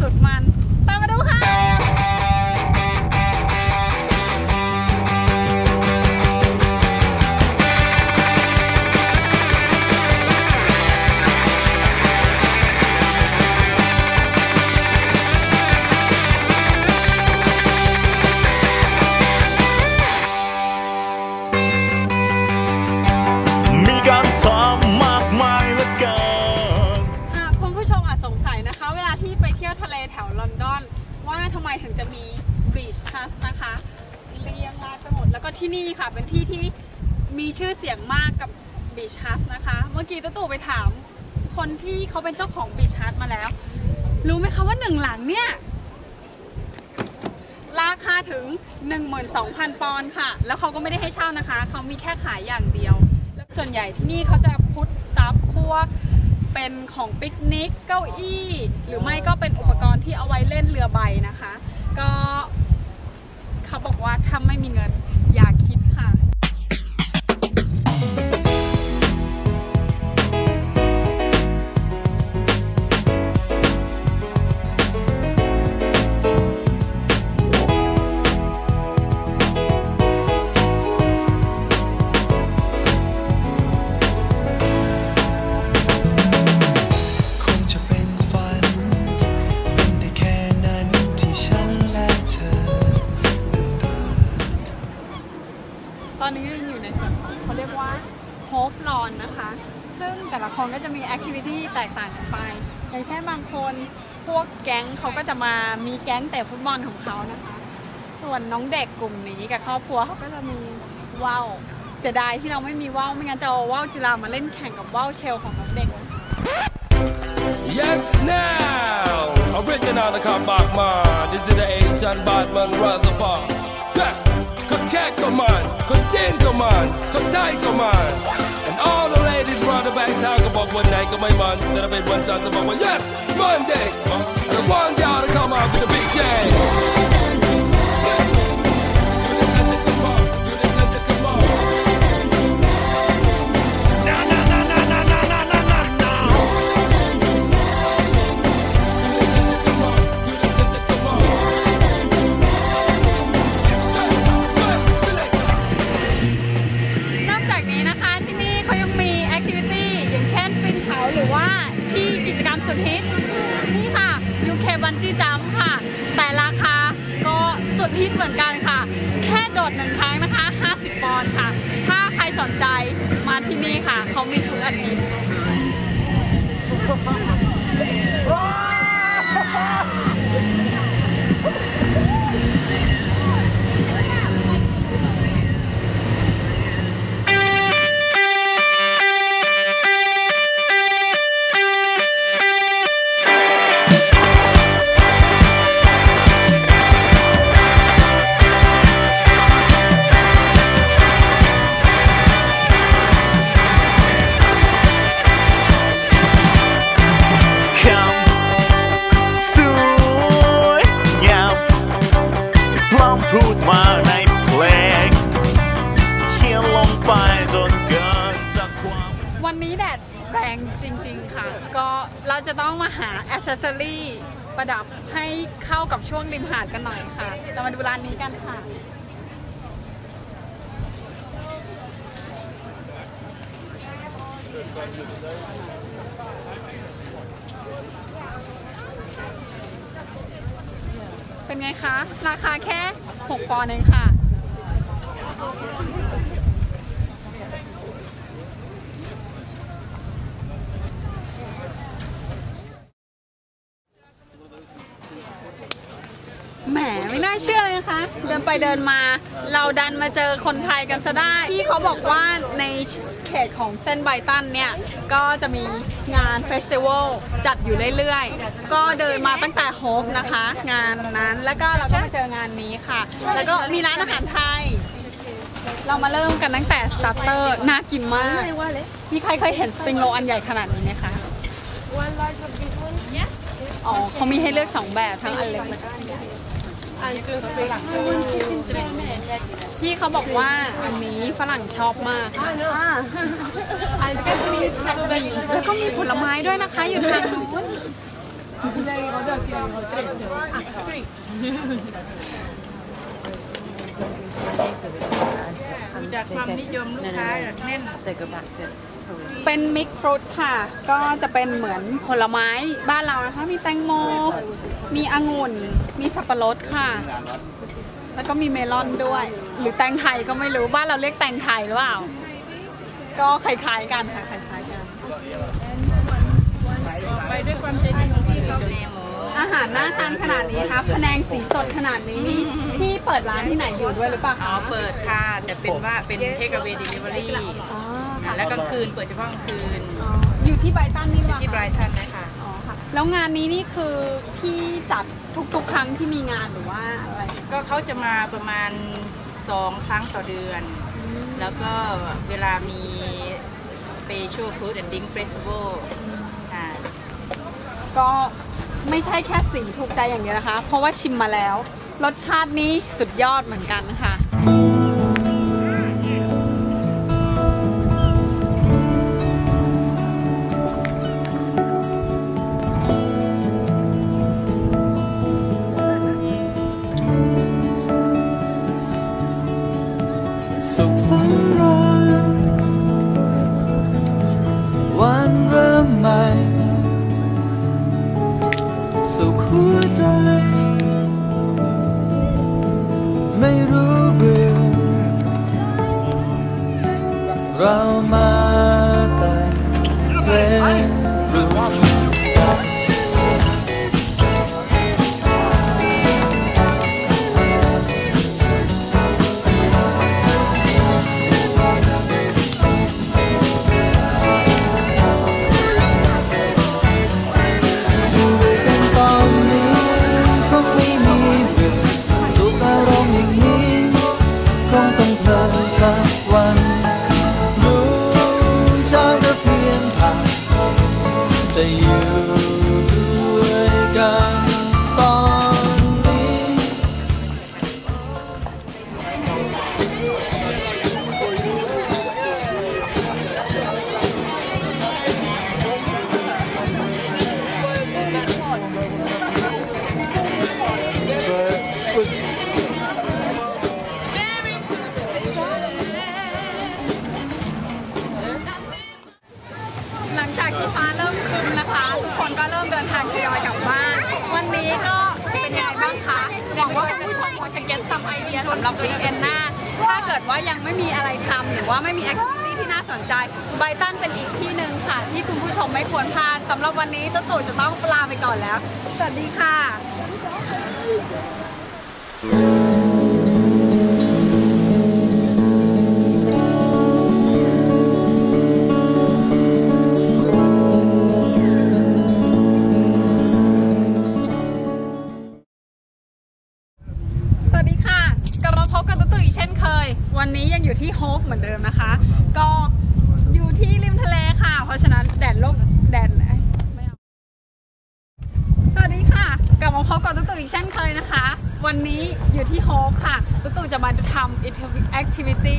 สุดมัน ที่นี่ค่ะ เป็นที่ที่มีชื่อเสียงมากกับบีชฮัทนะคะ เมื่อกี้ตุ๊ตู่ไปถามคนที่เขาเป็นเจ้าของบีชฮัทมาแล้ว รู้ไหมคะว่าหนึ่งหลังเนี่ย ราคาถึง 12,000 ปอนด์ค่ะ แล้วเขาก็ไม่ได้ให้เช่านะคะ เขามีแค่ขายอย่างเดียวแล้วส่วนใหญ่ที่นี่เขาจะพุทสตัฟพวกเป็นของปิกนิกเก้าอี้ หรือไม่ก็เป็นอุปกรณ์ที่เอาไว้เล่นเรือใบนะคะ ก็ เขาบอกว่าถ้าไม่มีเงินอย่าางคน พวกแก๊งเขาก็จะมามีแก๊งแต่ฟุตบอลของเขานะคะ ส่วนน้องเด็กกลุ่มนี้กับครอบครัวเขาก็จะมีว่าวเสียดายที่เราไม่มีว่าวไม่งั้นจะเอาว่าวจุฬามาเล่นแข่งกับว่าวเชลของน้องเด็ก Yes, now! Original the comeback ma This is the Asian Batman Rutherford. Back, good cat command, good tin command, good tie command. And all the the back talk about one night of my man. That I've been one time about one. Yes, Monday. The ones y'all to come out with the big change. มาที่นี่ค่ะ เขามีทุกอาทิตย์ ต้องมาหาอ c เซสซอรี่ประดับให้เข้ากับช่วงริมหาดกันหน่อยค่ะ เรามาดูร้านนี้กันค่ะ เป็นไงคะ ราคาแค่ 6 ปอนด์เองค่ะ แหมไม่น่า เชื่อเลยนะคะ เดินไปเดินมา เราดันมาเจอคนไทยกันซะได้ที่เขาบอกว่าในเขตของเส้นไบตันเนี่ย ก็จะมีงานเฟสติวัลจัดอยู่เรื่อยๆ ก็เดินมาตั้งแต่โฮฟนะคะ งานนั้นแล้วก็เราก็มาเจองานนี้ค่ะ แล้วก็มีร้านอาหารไทย เรามาเริ่มกันตั้งแต่สตาร์เตอร์น่ากินมาก มีใครเคยเห็นสปริงโรอันใหญ่ขนาดนี้ไหมคะอ๋อเขามีให้เลือกสองแบบทั้งอันเล็กและอันใหญ่ พี่เขาบอกว่าอันนี้ฝรั่งชอบมากค่ะแล้วก็มีผลไม้ด้วยนะคะ อยู่ทางนู้นจากความนิยมลูกค้าแน่นเป็นมิกฟรุตค่ะ ก็จะเป็นเหมือนผลไม้บ้านเรานะคะ มีแตงโม มีองุ่น มีสับปะรดค่ะ แล้วก็มีเมลอนด้วย หรือแตงไทยก็ไม่รู้บ้านเราเรียกแตงไทยหรือเปล่า ก็คล้ายๆกันค่ะคล้ายๆกันไปด้วยความใจดีของพี่เขาอาหารน่าทานขนาดนี้คะพะแนงสีสดขนาดนี้นี่พี่เปิดร้านที่ไหนอยู่ด้วยหรือเปล่าอ๋อคะเปิดค่ะ แต่เป็นว่าเป็นเทค e เว y เดลิเวอรี่อ๋อ ค่ะ แล้วกลางคืนเปิดเฉพาะกลางคืนอ๋ออยู่ที่ไบรตันนี่หรือเปล่าที่ไบรทันนะคะ อ๋อค่ะแล้วงานนี้นี่คือพี่จัดทุกๆ ครั้งที่มีงานหรือว่าอะไรก็เขาจะมาประมาณสองครั้งต่อเดือน แล้วก็เวลามี Special Food and Drink Festival ค่ะก็ไม่ใช่แค่สีถูกใจอย่างเดียวนะคะ เพราะว่าชิมมาแล้ว รสชาตินี้สุดยอดเหมือนกันค่ะ เอนหน้า ถ้าเกิดว่ายังไม่มีอะไรทำหรือว่าไม่มีแอคทิวิตี้ที่น่าสนใจไบตันเป็นอีกที่หนึ่งค่ะ ที่คุณผู้ชมไม่ควรพลาดสำหรับวันนี้เจ้าตู่จะต้องลาไปก่อนแล้ว สวัสดีค่ะ เพราะฉะนั้นแดดลมแดดสวัสดีค่ะ กลับมาพบกับตุ๊กตุ๊กอีกเช่นเคยนะคะ วันนี้อยู่ที่โฮปค่ะ ตุ๊กตุ๊กจะมาทำ activity activity